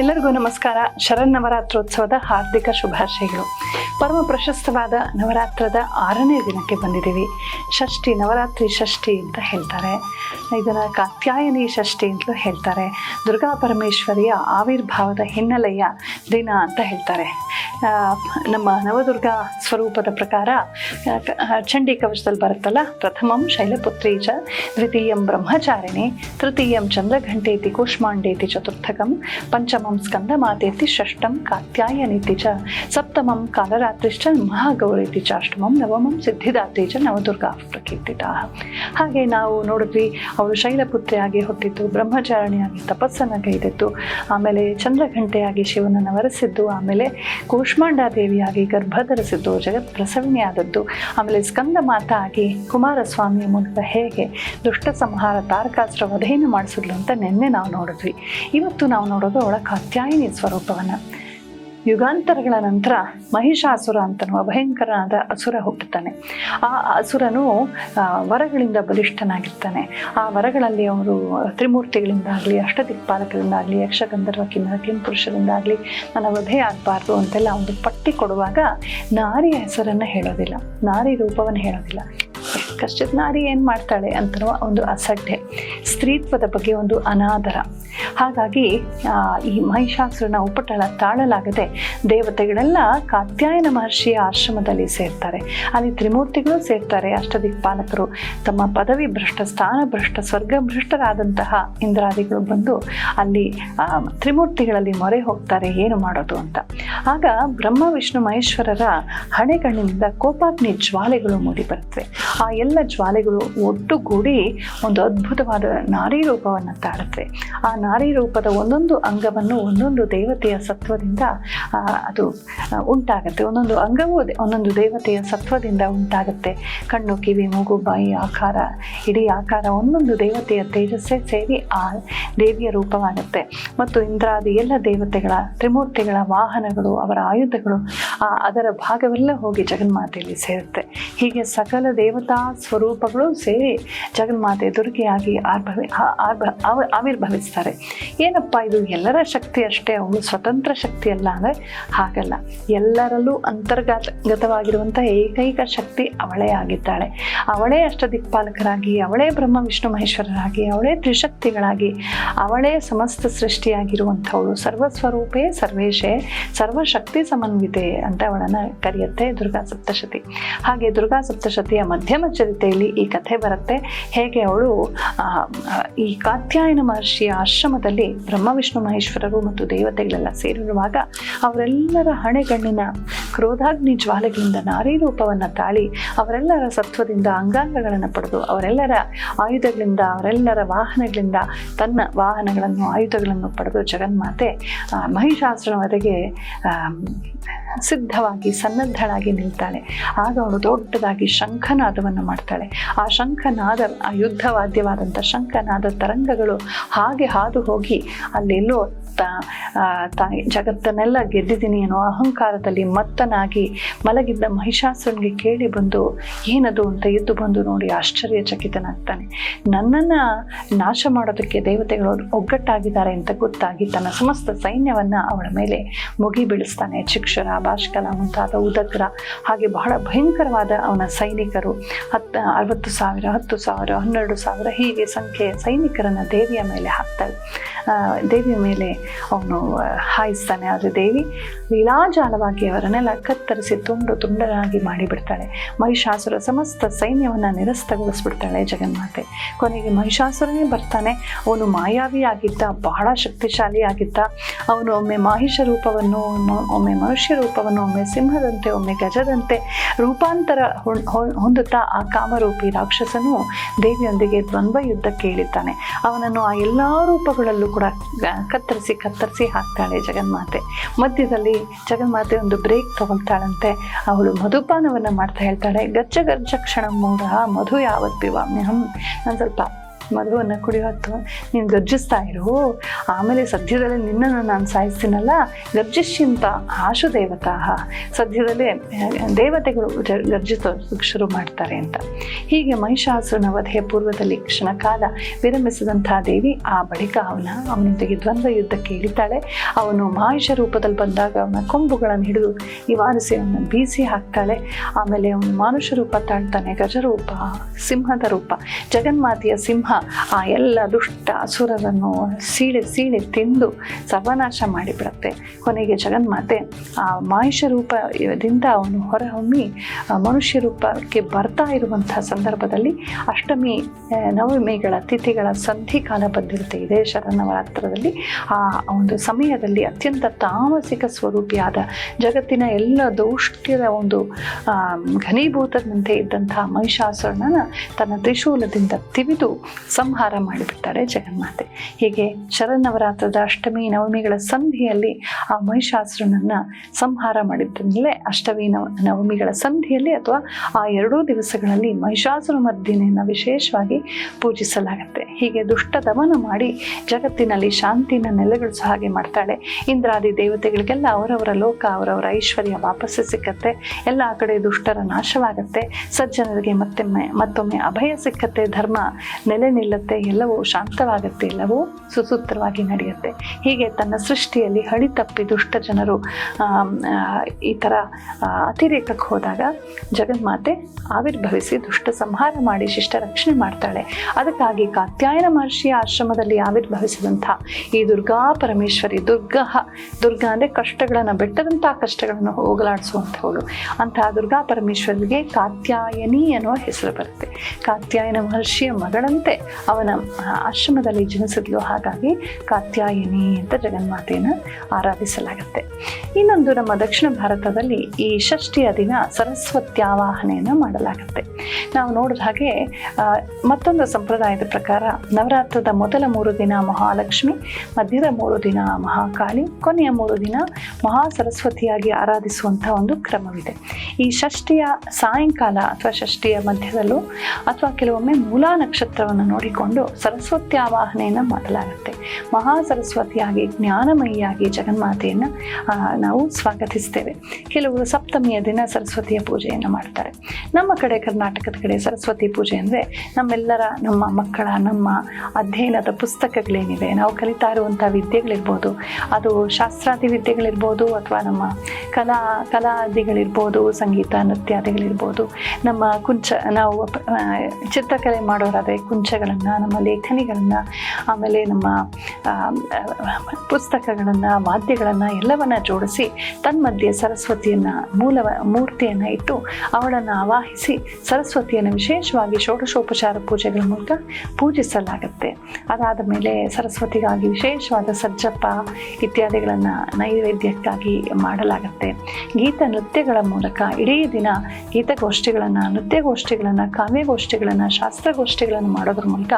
ಎಲ್ಲರಿಗೂ ನಮಸ್ಕಾರ. ಶರನ್ನವರಾತ್ರೋತ್ಸವದ ಹಾರ್ದಿಕ ಶುಭಾಶಯಗಳು. ಪರಮ ಪ್ರಶಸ್ತವಾದ ನವರಾತ್ರದ ಆರನೇ ದಿನಕ್ಕೆ ಬಂದಿದ್ದೀವಿ. ಷಷ್ಠಿ, ನವರಾತ್ರಿ ಷಷ್ಠಿ ಅಂತ ಹೇಳ್ತಾರೆ. ಇದನ್ನು ಕಾತ್ಯಾಯನಿ ಷಷ್ಠಿ ಅಂತಲೂ ಹೇಳ್ತಾರೆ. ದುರ್ಗಾ ಪರಮೇಶ್ವರಿಯ ಆವಿರ್ಭಾವದ ಹಿನ್ನೆಲೆಯ ದಿನ ಅಂತ ಹೇಳ್ತಾರೆ. ನಮ್ಮ ನವದುರ್ಗಾ ಸ್ವರೂಪದ ಪ್ರಕಾರ ಚಂಡಿ ಕವಚದಲ್ಲಿ ಬರುತ್ತಲ್ಲ, ಪ್ರಥಮಂ ಶೈಲಪುತ್ರಿ ಚ, ದ್ವಿತೀಯಂ ಬ್ರಹ್ಮಚಾರಿಣಿ, ತೃತೀಯಂ ಚಂದ್ರಘಂಟೇತಿ ಕೂಷ್ಮಾಂಡೇತಿ ಚತುರ್ಥಕಂ, ಪಂಚಮಂ ಸ್ಕಂದಮಾತೇತಿ ಷಷ್ಠಂ ಕಾತ್ಯಾಯನೀತಿ ಚ ಸಪ್ತಮಂ ಕಾಲರಾತ್ರಿಶ್ಚ ಮಹಾಗೌರೀತಿ ಚ ಅಷ್ಟಮಂ ನವಮಂ ಸಿದ್ಧಿದಾತ್ರಿ ಚ ನವದುರ್ಗಾ ಪ್ರಕೀರ್ತಿತಾ ಹಾಗೆ ನಾವು ನೋಡಿದ್ವಿ, ಅವಳು ಶೈಲಪುತ್ರಿಯಾಗಿ ಹುಟ್ಟಿದ್ದು, ಬ್ರಹ್ಮಚಾರಣಿಯಾಗಿ ತಪಸ್ಸನ್ನು ಕೈದಿದ್ದು, ಆಮೇಲೆ ಚಂದ್ರಘಂಟೆಯಾಗಿ ಶಿವನನ್ನು ವರೆಸಿದ್ದು, ಆಮೇಲೆ ಕೂಷ್ಮಾಂಡಾದೇವಿಯಾಗಿ ಗರ್ಭ ಧರಿಸಿದ್ದು ಜಗತ್ ಪ್ರಸವಿನಿಯಾದದ್ದು ಆಮೇಲೆ ಸ್ಕಂದ ಮಾತ ಆಗಿ ಕುಮಾರಸ್ವಾಮಿಯ ಮೂಲಕ ಹೇಗೆ ದುಷ್ಟ ಸಂಹಾರ ತಾರಕಾಸುರ ವಧೆಯನ್ನು ಮಾಡಿಸಿದ್ಲು ಅಂತ ನಿನ್ನೆ ನಾವು ನೋಡಿದ್ವಿ. ಇವತ್ತು ನಾವು ನೋಡೋದು ಅವಳ ಕಾತ್ಯಾಯಿನಿ ಸ್ವರೂಪವನ್ನು. ಯುಗಾಂತರಗಳ ನಂತರ ಮಹಿಷಾಸುರ ಅಂತನ್ನುವ ಭಯಂಕರನಾದ ಅಸುರ ಹುಟ್ಟುತ್ತಾನೆ. ಆ ಅಸುರನು ವರಗಳಿಂದ ಬಲಿಷ್ಠನಾಗಿರ್ತಾನೆ. ಆ ವರಗಳಲ್ಲಿ ಅವರು ತ್ರಿಮೂರ್ತಿಗಳಿಂದಾಗಲಿ, ಅಷ್ಟದಿಕ್ಪಾಲಕರಿಂದಾಗಲಿ ಯಕ್ಷಗಂಧರ್ವ ಕಿನ್ನರ ಕಿಂಪುರುಷರಿಂದಾಗಲಿ ನನ್ನ ವಧೆ ಆಗಬಾರ್ದು ಅಂತೆಲ್ಲ ಒಂದು ಪಟ್ಟಿ ಕೊಡುವಾಗ ನಾರಿಯ ಹೆಸರನ್ನು ಹೇಳೋದಿಲ್ಲ. ನಾರಿ ರೂಪವನ್ನು ಹೇಳೋದಿಲ್ಲ. ಕಷ್ಟದ ನಾರಿ ಏನು ಮಾಡ್ತಾಳೆ ಅಂತನೋ ಒಂದು ಅಸಡ್ಡೆ. ಸ್ತ್ರೀತ್ವದ ಬಗ್ಗೆ ಒಂದು ಅನಾದರ. ಹಾಗಾಗಿ ಈ ಮಹಿಷಾಸುರನ ಉಪಟಳ ತಾಳಲಾಗದೆ ದೇವತೆಗಳೆಲ್ಲ ಕಾತ್ಯಾಯನ ಮಹರ್ಷಿಯ ಆಶ್ರಮದಲ್ಲಿ ಸೇರ್ತಾರೆ. ಅಲ್ಲಿ ತ್ರಿಮೂರ್ತಿಗಳು ಸೇರ್ತಾರೆ. ಅಷ್ಟದಿಕ್ಪಾಲಕರು ತಮ್ಮ ಪದವಿ ಭ್ರಷ್ಟ, ಸ್ಥಾನ ಭ್ರಷ್ಟ, ಸ್ವರ್ಗ ಭ್ರಷ್ಟರಾದಂತಹ ಇಂದ್ರಾದಿಗಳು ಬಂದು ಅಲ್ಲಿ ತ್ರಿಮೂರ್ತಿಗಳಲ್ಲಿ ಮೊರೆ ಹೋಗ್ತಾರೆ. ಏನು ಮಾಡೋದು ಅಂತ. ಆಗ ಬ್ರಹ್ಮ, ವಿಷ್ಣು, ಮಹೇಶ್ವರರ ಹಣೆಗಣ್ಣಿನಿಂದ ಕೋಪಾಗ್ನಿ ಜ್ವಾಲೆಗಳು ಮೂಡಿ ಬರುತ್ತವೆ. ಆ ಎಲ್ಲ ಜ್ವಾಲೆಗಳು ಒಟ್ಟುಗೂಡಿ ಒಂದು ಅದ್ಭುತವಾದ ನಾರಿ ರೂಪವನ್ನು ತಾಳುತ್ತೆ. ಆ ನಾರಿ ರೂಪದ ಒಂದೊಂದು ಅಂಗವನ್ನು, ಒಂದೊಂದು ದೇವತೆಯ ಸತ್ವದಿಂದ ಅದು ಉಂಟಾಗುತ್ತೆ. ಒಂದೊಂದು ಅಂಗವೂ ಒಂದೊಂದು ದೇವತೆಯ ಸತ್ವದಿಂದ ಉಂಟಾಗುತ್ತೆ. ಕಣ್ಣು, ಕಿವಿ, ಮೂಗು, ಬಾಯಿ, ಆಕಾರ, ಇಡೀ ಆಕಾರ ಒಂದೊಂದು ದೇವತೆಯ ತೇಜಸ್ಸೇ ಸೇರಿ ಆ ದೇವಿಯ ರೂಪವಾಗುತ್ತೆ. ಮತ್ತು ಇಂದ್ರಾದಿ ಎಲ್ಲ ದೇವತೆಗಳ, ತ್ರಿಮೂರ್ತಿಗಳ ವಾಹನಗಳು, ಅವರ ಆಯುಧಗಳು ಅದರ ಭಾಗವೆಲ್ಲ ಹೋಗಿ ಜಗನ್ಮಾತೆಯಲ್ಲಿ ಸೇರುತ್ತೆ. ಹೀಗೆ ಸಕಲ ದೇವತಾ ಸ್ವರೂಪಗಳು ಸೇರಿ ಜಗನ್ಮಾತೆ ದುರ್ಗಿಯಾಗಿ ಆರ್ಭವಿ ಆವಿರ್ಭವಿಸ್ತಾರೆ. ಏನಪ್ಪ ಇದು? ಎಲ್ಲರ ಶಕ್ತಿ ಅಷ್ಟೇ ಅವಳು ಸ್ವತಂತ್ರ ಶಕ್ತಿ ಅಲ್ಲ ಅಂದರೆ ಹಾಗಲ್ಲ. ಎಲ್ಲರಲ್ಲೂ ಅಂತರ್ಗತಗತವಾಗಿರುವಂಥ ಏಕೈಕ ಶಕ್ತಿ ಅವಳೇ ಆಗಿದ್ದಾಳೆ. ಅವಳೇ ಅಷ್ಟದಿಕ್ಪಾಲಕರಾಗಿ, ಅವಳೇ ಬ್ರಹ್ಮ, ವಿಷ್ಣು, ಮಹೇಶ್ವರರಾಗಿ, ಅವಳೇ ತ್ರಿಶಕ್ತಿಗಳಾಗಿ, ಅವಳೇ ಸಮಸ್ತ ಸೃಷ್ಟಿಯಾಗಿರುವಂಥವಳು. ಸರ್ವಸ್ವರೂಪೇ ಸರ್ವೇಶೇ, ಸರ್ವಶಕ್ತಿ ಸಮನ್ವಿತೆ ಅಂತ ಅವಳನ್ನು ಕರೆಯುತ್ತೆ ದುರ್ಗಾ ಸಪ್ತಶತಿ. ಹಾಗೆ ದುರ್ಗಾ ಸಪ್ತಶತಿಯ ಮಧ್ಯಮ ಚರಿತೆಯಲ್ಲಿ ಈ ಕಥೆ ಬರುತ್ತೆ. ಹೇಗೆ ಅವಳು ಈ ಕಾತ್ಯಾಯನ ಮಹರ್ಷಿಯ ಆಶ್ರಮದಲ್ಲಿ ಬ್ರಹ್ಮ ವಿಷ್ಣು ಮಹೇಶ್ವರರು ಮತ್ತು ದೇವತೆಗಳೆಲ್ಲ ಸೇರಿರುವಾಗ ಅವರೆಲ್ಲರ ಹಣೆಗಣ್ಣಿನ ಕ್ರೋಧಾಗ್ನಿ ಜ್ವಾಲೆಗಳಿಂದ ನಾರಿ ರೂಪವನ್ನು ತಾಳಿ ಅವರೆಲ್ಲರ ಸತ್ವದಿಂದ ಅಂಗಾಂಗಗಳನ್ನು ಪಡೆದು ಅವರೆಲ್ಲರ ಆಯುಧಗಳಿಂದ, ಅವರೆಲ್ಲರ ವಾಹನಗಳಿಂದ ತನ್ನ ವಾಹನಗಳನ್ನು, ಆಯುಧಗಳನ್ನು ಪಡೆದು ಜಗನ್ಮಾತೆ ಮಹಿಷಾಸ್ತ್ರವರೆಗೆ ಸಿದ್ಧವಾಗಿ ಸನ್ನದ್ಧಳಾಗಿ ನಿಲ್ತಾಳೆ. ಆಗ ಅವಳು ದೊಡ್ಡದಾಗಿ ಶಂಖನಾದವನ್ನು ಮಾಡ್ತಾಳೆ. ಆ ಶಂಖನಾದ ಆ ಯುದ್ಧವಾದ್ಯವಾದಂಥ ಶಂಖನಾದ ತರಂಗಗಳು ಹಾಗೆ ಹಾದು ಹೋಗಿ ಅಲ್ಲೆಲ್ಲೋ ತ ಆ, ತಾಯಿ ಜಗತ್ತನ್ನೆಲ್ಲ ಗೆದ್ದಿದ್ದೀನಿ ಅನ್ನೋ ಅಹಂಕಾರದಲ್ಲಿ ಮತ್ತನಾಗಿ ಮಲಗಿದ್ದ ಮಹಿಷಾಸುರನಿಗೆ ಕೇಳಿ ಬಂದು ಏನದು? ಅಂತ ಎದ್ದು ಬಂದು ನೋಡಿ ಆಶ್ಚರ್ಯಚಕಿತನಾಗ್ತಾನೆ. ನನ್ನನ್ನು ನಾಶ ಮಾಡೋದಕ್ಕೆ ದೇವತೆಗಳು ಒಗ್ಗಟ್ಟಾಗಿದ್ದಾರೆ ಅಂತ ಗೊತ್ತಾಗಿ ತನ್ನ ಸಮಸ್ತ ಸೈನ್ಯವನ್ನು ಅವಳ ಮೇಲೆ ಮುಗಿ ಬೀಳಿಸ್ತಾನೆ. ಚಿಕ್ಷರ ಭಾಷ್ಕಲ ಮುಂತಾದ ಉದಗ್ರ ಹಾಗೆ ಬಹಳ ಭಯಂಕರವಾದ ಅವನ ಸೈನಿಕರು. ಹತ್ತು ಅರವತ್ತು ಸಾವಿರ ಹತ್ತು ಸಾವಿರ ಹನ್ನೆರಡು ಸಾವಿರ ಹೀಗೆ ಸಂಖ್ಯೆಯ ಸೈನಿಕರನ್ನು ದೇವಿಯ ಮೇಲೆ ಹಾಕ್ತಾರೆ. ದೇವಿಯ ಮೇಲೆ ಅವನು ಹಾಯಿಸ್ತಾನೆ. ಆದರೆ ದೇವಿ ಲೀಲಾಜಾಲವಾಗಿ ಅವರನ್ನೆಲ್ಲ ಕತ್ತರಿಸಿ ತುಂಡು ತುಂಡರಾಗಿ ಮಾಡಿಬಿಡ್ತಾಳೆ. ಮಹಿಷಾಸುರ ಸಮಸ್ತ ಸೈನ್ಯವನ್ನು ನಿರಸ್ತಗೊಳಿಸ್ಬಿಡ್ತಾಳೆ ಜಗನ್ಮಾತೆ. ಕೊನೆಗೆ ಮಹಿಷಾಸುರನೇ ಬರ್ತಾನೆ. ಅವನು ಮಾಯಾವಿಯಾಗಿದ್ದ, ಬಹಳ ಶಕ್ತಿಶಾಲಿಯಾಗಿದ್ದ. ಅವನು ಒಮ್ಮೆ ಮಾಹಿಷ ರೂಪವನ್ನು, ಒಮ್ಮೆ- ಮನುಷ್ಯ ರೂಪವನ್ನು, ಒಮ್ಮೆ ಸಿಂಹದಂತೆ, ಒಮ್ಮೆ ಗಜದಂತೆ ರೂಪಾಂತರ ಹೊಂದುತ್ತಾ ಆ ಕಾಮರೂಪಿ ರಾಕ್ಷಸನು ದೇವಿಯೊಂದಿಗೆ ದ್ವಂದ್ವ ಯುದ್ಧಕ್ಕೆ ಇಳಿತಾನೆ ಅವನನ್ನು ಆ ಎಲ್ಲ ರೂಪಗಳಲ್ಲೂ ಕೂಡ ಕತ್ತರಿಸಿ ಕತ್ತರಿಸಿ ಹಾಕ್ತಾಳೆ ಜಗನ್ಮಾತೆ. ಮಧ್ಯದಲ್ಲಿ ಜಗನ್ಮಾತೆ ಒಂದು ಬ್ರೇಕ್ ತಗೊಳ್ತಾಳಂತೆ. ಅವಳು ಮಧುಪಾನವನ್ನು ಮಾಡ್ತಾ ಹೇಳ್ತಾಳೆ. ಗಜ್ಜ ಗರ್ಜ ಕ್ಷಣ ಮೂಢ ಮಧು ಯಾವತ್ ಪಿವಾಮ್ಯಹಂ ನಾನು ಸ್ವಲ್ಪ ಮಧುವನ್ನು ಕುಡಿಯೋ ಹೊತ್ತು ನೀನು ಗರ್ಜಿಸ್ತಾ ಇರು. ಆಮೇಲೆ ಸದ್ಯದಲ್ಲೇ ನಿನ್ನನ್ನು ನಾನು ಸಾಯಿಸ್ತೀನಲ್ಲ ಗರ್ಜಿಸಿಂತ ಆಶು ದೇವತಾ ಸದ್ಯದಲ್ಲೇ ದೇವತೆಗಳು ಗರ್ಜಿಸೋದಕ್ಕೆ ಶುರು ಮಾಡ್ತಾರೆ ಅಂತ. ಹೀಗೆ ಮಹಿಷಾಸುರನ ವಧೆಯ ಪೂರ್ವದಲ್ಲಿ ಕ್ಷಣಕಾಲ ವಿರಮಿಸಿದಂತಹ ದೇವಿ ಆ ಬಳಿಕ ಅವನ, ಅವನೊಂದಿಗೆ ದ್ವಂದ್ವ ಯುದ್ಧಕ್ಕೆ ಇಳಿತಾಳೆ. ಅವನು ಮಹಿಷ ರೂಪದಲ್ಲಿ ಬಂದಾಗ ಅವನ ಕೊಂಬುಗಳನ್ನು ಹಿಡಿದು ಈ ಅವನ ಬೀಸಿ ಹಾಕ್ತಾಳೆ. ಆಮೇಲೆ ಅವನು ಮಾನುಷ ರೂಪ ತಾಳ್ತಾನೆ, ಗಜರೂಪ, ಸಿಂಹದ ರೂಪ. ಜಗನ್ಮಾತೆಯ ಸಿಂಹ ಆ ಎಲ್ಲ ದುಷ್ಟ ಅಸುರರನ್ನು ಸೀಳೆ ಸೀಳೆ ತಿಂದು ಸರ್ವನಾಶ ಮಾಡಿಬಿಡುತ್ತೆ. ಕೊನೆಗೆ ಜಗನ್ಮಾತೆ, ಆ ಮಾಹಿಷ ರೂಪದಿಂದ ಅವನು ಹೊರಹೊಮ್ಮಿ ಮನುಷ್ಯ ರೂಪಕ್ಕೆ ಬರ್ತಾ ಇರುವಂತಹ ಸಂದರ್ಭದಲ್ಲಿ ಅಷ್ಟಮಿ ನವಮಿಗಳ ತಿಥಿಗಳ ಸಂಧಿ ಕಾಲ ಬಂದಿರುತ್ತೆ. ಇದೇ ಶರನ್ನವರಾತ್ರದಲ್ಲಿ ಆ ಒಂದು ಸಮಯದಲ್ಲಿ ಅತ್ಯಂತ ತಾಮಸಿಕ ಸ್ವರೂಪಿಯಾದ ಜಗತ್ತಿನ ಎಲ್ಲ ದೌಷ್ಟ್ಯದ ಒಂದು ಘನೀಭೂತದಂತೆ ಇದ್ದಂತಹ ಮಹಿಷಾಸುರನನ್ನ ತನ್ನ ತ್ರಿಶೂಲದಿಂದ ತಿವಿದು ಸಂಹಾರ ಮಾಡಿಬಿಡ್ತಾರೆ ಜಗನ್ಮಾತೆ. ಹೀಗೆ ಶರನ್ನವರಾತ್ರದ ಅಷ್ಟಮಿ ನವಮಿಗಳ ಸಂಧಿಯಲ್ಲಿ ಆ ಮಹಿಷಾಸುರನನ್ನು ಸಂಹಾರ ಮಾಡಿದ್ದಿಂದಲೇ ಅಷ್ಟಮಿ ನವ ನವಮಿಗಳ ಸಂಧಿಯಲ್ಲಿ ಅಥವಾ ಆ ಎರಡೂ ದಿವಸಗಳಲ್ಲಿ ಮಹಿಷಾಸುರ ಮರ್ದಿನೆಯನ್ನು ವಿಶೇಷವಾಗಿ ಪೂಜಿಸಲಾಗುತ್ತೆ. ಹೀಗೆ ದುಷ್ಟ ದಮನ ಮಾಡಿ ಜಗತ್ತಿನಲ್ಲಿ ಶಾಂತಿನ ನೆಲೆಗೊಳಿಸೋ ಹಾಗೆ ಮಾಡ್ತಾಳೆ. ಇಂದ್ರಾದಿ ದೇವತೆಗಳಿಗೆಲ್ಲ ಅವರವರ ಲೋಕ, ಅವರವರ ಐಶ್ವರ್ಯ ವಾಪಸ್ಸು ಸಿಕ್ಕತ್ತೆ. ಎಲ್ಲ ಕಡೆ ದುಷ್ಟರ ನಾಶವಾಗುತ್ತೆ. ಸಜ್ಜನರಿಗೆ ಮತ್ತೊಮ್ಮೆ ಮತ್ತೊಮ್ಮೆ ಅಭಯ ಸಿಕ್ಕತ್ತೆ. ಧರ್ಮ ನೆಲೆ ನಿಲ್ಲುತ್ತೆ, ಎಲ್ಲವೂ ಶಾಂತವಾಗುತ್ತೆ, ಎಲ್ಲವೂ ಸುಸೂತ್ರವಾಗಿ ನಡೆಯುತ್ತೆ. ಹೀಗೆ ತನ್ನ ಸೃಷ್ಟಿಯಲ್ಲಿ ಹಳಿ ತಪ್ಪಿ ದುಷ್ಟ ಜನರು ಈ ಥರ ಅತಿರೇಕಕ್ಕೆ ಹೋದಾಗ ಜಗನ್ಮಾತೆ ಆವಿರ್ಭವಿಸಿ ದುಷ್ಟ ಸಂಹಾರ ಮಾಡಿ ಶಿಷ್ಟ ರಕ್ಷಣೆ ಮಾಡ್ತಾಳೆ. ಅದಕ್ಕಾಗಿ ಕಾತ್ಯಾಯನ ಮಹರ್ಷಿಯ ಆಶ್ರಮದಲ್ಲಿ ಆವಿರ್ಭವಿಸಿದಂಥ ಈ ದುರ್ಗಾ ಪರಮೇಶ್ವರಿ ದುರ್ಗಾ ದುರ್ಗಾ ಅಂದರೆ ಕಷ್ಟಗಳನ್ನು, ಬೆಟ್ಟದಂಥ ಕಷ್ಟಗಳನ್ನು ಹೋಗಲಾಡಿಸುವಂಥವಳು. ಅಂತಹ ದುರ್ಗಾ ಪರಮೇಶ್ವರಿಗೆ ಕಾತ್ಯಾಯನಿ ಅನ್ನುವ ಹೆಸರು ಬರುತ್ತೆ. ಕಾತ್ಯಾಯನ ಮಹರ್ಷಿಯ ಮಗಳಂತೆ ಅವನ ಆಶ್ರಮದಲ್ಲಿ ಜನಿಸಿದ್ಲು. ಹಾಗಾಗಿ ಕಾತ್ಯಾಯಿನಿ ಅಂತ ಜಗನ್ಮಾತೆಯನ್ನು ಆರಾಧಿಸಲಾಗುತ್ತೆ. ಇನ್ನೊಂದು ನಮ್ಮ ದಕ್ಷಿಣ ಭಾರತದಲ್ಲಿ ಈ ಷಷ್ಠಿಯ ದಿನ ಸರಸ್ವತ್ಯಾವಾಹನೆಯನ್ನು ಮಾಡಲಾಗುತ್ತೆ. ನಾವು ನೋಡಿದ ಹಾಗೆ ಮತ್ತೊಂದು ಸಂಪ್ರದಾಯದ ಪ್ರಕಾರ ನವರಾತ್ರದ ಮೊದಲ ಮೂರು ದಿನ ಮಹಾಲಕ್ಷ್ಮಿ, ಮಧ್ಯದ ಮೂರು ದಿನ ಮಹಾಕಾಳಿ, ಕೊನೆಯ ಮೂರು ದಿನ ಮಹಾ ಸರಸ್ವತಿಯಾಗಿ ಆರಾಧಿಸುವಂಥ ಒಂದು ಕ್ರಮವಿದೆ. ಈ ಷಷ್ಠಿಯ ಸಾಯಂಕಾಲ ಅಥವಾ ಷಷ್ಠಿಯ ಮಧ್ಯದಲ್ಲೂ ಅಥವಾ ಕೆಲವೊಮ್ಮೆ ಮೂಲಾ ನಕ್ಷತ್ರವನ್ನು ನೋಡಿಕೊಂಡು ಸರಸ್ವತಿ ಆವಾಹನೆಯನ್ನು ಮಾಡಲಾಗುತ್ತೆ. ಮಹಾ ಸರಸ್ವತಿಯಾಗಿ, ಜ್ಞಾನಮಯಿಯಾಗಿ ಜಗನ್ಮಾತೆಯನ್ನು ನಾವು ಸ್ವಾಗತಿಸ್ತೇವೆ. ಕೆಲವರು ಸಪ್ತಮಿಯ ದಿನ ಸರಸ್ವತಿಯ ಪೂಜೆಯನ್ನು ಮಾಡ್ತಾರೆ. ನಮ್ಮ ಕಡೆ ಕರ್ನಾಟಕದ ಕಡೆ ಸರಸ್ವತಿ ಪೂಜೆ ಅಂದರೆ ನಮ್ಮೆಲ್ಲರ, ನಮ್ಮ ಮಕ್ಕಳ, ನಮ್ಮ ಅಧ್ಯಯನದ ಪುಸ್ತಕಗಳೇನಿವೆ, ನಾವು ಕಲಿತಾ ಇರುವಂಥ ವಿದ್ಯೆಗಳಿರ್ಬೋದು, ಅದು ಶಾಸ್ತ್ರಾದಿ ವಿದ್ಯೆಗಳಿರ್ಬೋದು ಅಥವಾ ನಮ್ಮ ಕಲಾ, ಕಲಾದಿಗಳಿರ್ಬೋದು, ಸಂಗೀತ, ನೃತ್ಯಾದಿಗಳಿರ್ಬೋದು. ನಮ್ಮ ಕುಂಚ, ನಾವು ಚಿತ್ರಕಲೆ ಮಾಡೋರಾದರೆ ಕುಂಚಗಳನ್ನು ನಮ್ಮ ಲೇಖನಿಗಳನ್ನು, ಆಮೇಲೆ ನಮ್ಮ ಪುಸ್ತಕಗಳನ್ನು, ವಾದ್ಯಗಳನ್ನು ಎಲ್ಲವನ್ನ ಜೋಡಿಸಿ ತನ್ಮಧ್ಯೆ ಸರಸ್ವತಿಯನ್ನು ಮೂಲ ಮೂರ್ತಿಯನ್ನು ಇಟ್ಟು ಅವಳನ್ನು ಆವಾಹಿಸಿ ಸರಸ್ವತಿಯನ್ನು ವಿಶೇಷವಾಗಿ ಷೋಡಶೋಪಚಾರ ಪೂಜೆಗಳ ಮೂಲಕ ಪೂಜಿಸಲಾಗುತ್ತೆ. ಅದಾದ ಮೇಲೆ ಸರಸ್ವತಿಗಾಗಿ ವಿಶೇಷವಾದ ಸಜ್ಜಪ್ಪ ಇತ್ಯಾದಿಗಳನ್ನು ನೈವೇದ್ಯಕ್ಕಾಗಿ ಮಾಡಲಾಗುತ್ತೆ. ಗೀತ ನೃತ್ಯಗಳ ಮೂಲಕ ಇಡೀ ದಿನ ಗೀತಗೋಷ್ಠಿಗಳನ್ನು, ನೃತ್ಯಗೋಷ್ಠಿಗಳನ್ನು, ಕಾವ್ಯಗೋಷ್ಠಿಗಳನ್ನು, ಶಾಸ್ತ್ರಗೋಷ್ಠಿಗಳನ್ನು ಮಾಡೋದ್ರ ಮೂಲಕ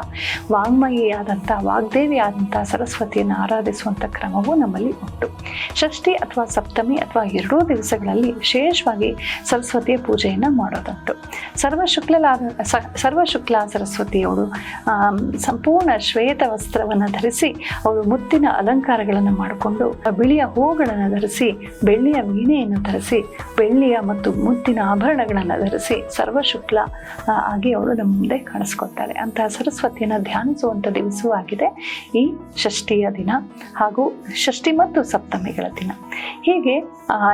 ವಾಗ್ದೇವಿ ವಾಗ್ದೇವಿಯಾದಂಥ ಸರಸ್ವತಿಯನ್ನು ಆರಾಧಿಸುವಂಥ ಕ್ರಮವೂ ನಮ್ಮಲ್ಲಿ ಉಂಟು. ಷಷ್ಠಿ ಅಥವಾ ಸಪ್ತಮಿ ಅಥವಾ ಎರಡೂ ದಿವಸಗಳಲ್ಲಿ ವಿಶೇಷವಾಗಿ ಸರಸ್ವತಿಯ ಪೂಜೆಯನ್ನು ಮಾಡೋದುಂಟು. ಸರ್ವಶುಕ್ಲಾದ ಸ ಸರ್ವಶುಕ್ಲ ಸರಸ್ವತಿಯವರು ಆಮ್, ಸಂಪೂರ್ಣ ಶ್ವೇತ ವಸ್ತ್ರವನ್ನು ಧರಿಸಿ ಅವರು ಮುತ್ತಿನ ಅಲಂಕಾರಗಳನ್ನು ಮಾಡಿಕೊಂಡು ಬಿಳಿಯ ಹೂಗಳನ್ನು ಧರಿಸಿ ಬೆಳ್ಳಿಯ ವೀಣೆಯನ್ನು ಧರಿಸಿ ಬೆಳ್ಳಿಯ ಮತ್ತು ಮುತ್ತಿನ ಆಭರಣಗಳನ್ನು ಧರಿಸಿ ಸರ್ವಶುಕ್ಲ ಶುಕ್ಲ ಆಗಿ ಅವರು ನಮ್ಮ ಮುಂದೆ ಕಾಣಿಸ್ಕೊಳ್ತಾರೆ. ಅಂತಹ ಸರಸ್ವತಿಯನ್ನು ಧ್ಯಾನಿಸುವಂಥ ದಿವಸವೂ ಆಗಿದೆ. ಈ ಷಷ್ಠಿಯ ದಿನ ಹಾಗೂ ಷಷ್ಠಿ ಮತ್ತು ಸಪ್ತಮಿಗಳ ದಿನ. ಹೀಗೆ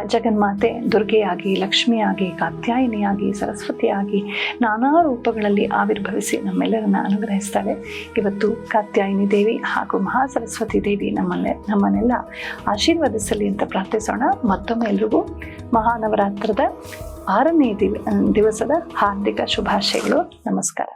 ಜಗನ್ಮಾತೆ ದುರ್ಗೆಯಾಗಿ, ಲಕ್ಷ್ಮಿಯಾಗಿ, ಕಾತ್ಯಾಯಿನಿಯಾಗಿ, ಸರಸ್ವತಿಯಾಗಿ ನಾನಾ ರೂಪಗಳಲ್ಲಿ ಆವಿರ್ಭವಿಸಿ ನಮ್ಮೆಲ್ಲರನ್ನ ಅನುಗ್ರಹಿಸ್ತಾಳೆ ಇವತ್ತು ಕಾತ್ಯಾಯಿನಿ ದೇವಿ ಹಾಗೂ ಮಹಾಸರಸ್ವತಿ ದೇವಿ ನಮ್ಮನ್ನೆ, ನಮ್ಮನ್ನೆಲ್ಲ ಆಶೀರ್ವದಿಸಲಿ ಅಂತ ಪ್ರಾರ್ಥಿಸೋಣ. ಮತ್ತೊಮ್ಮೆ ಎಲ್ರಿಗೂ ಮಹಾನವರಾತ್ರದ ಆರನೇ ದಿವ, ದಿವಸದ ಹಾರ್ದಿಕ ಶುಭಾಶಯಗಳು. ನಮಸ್ಕಾರ.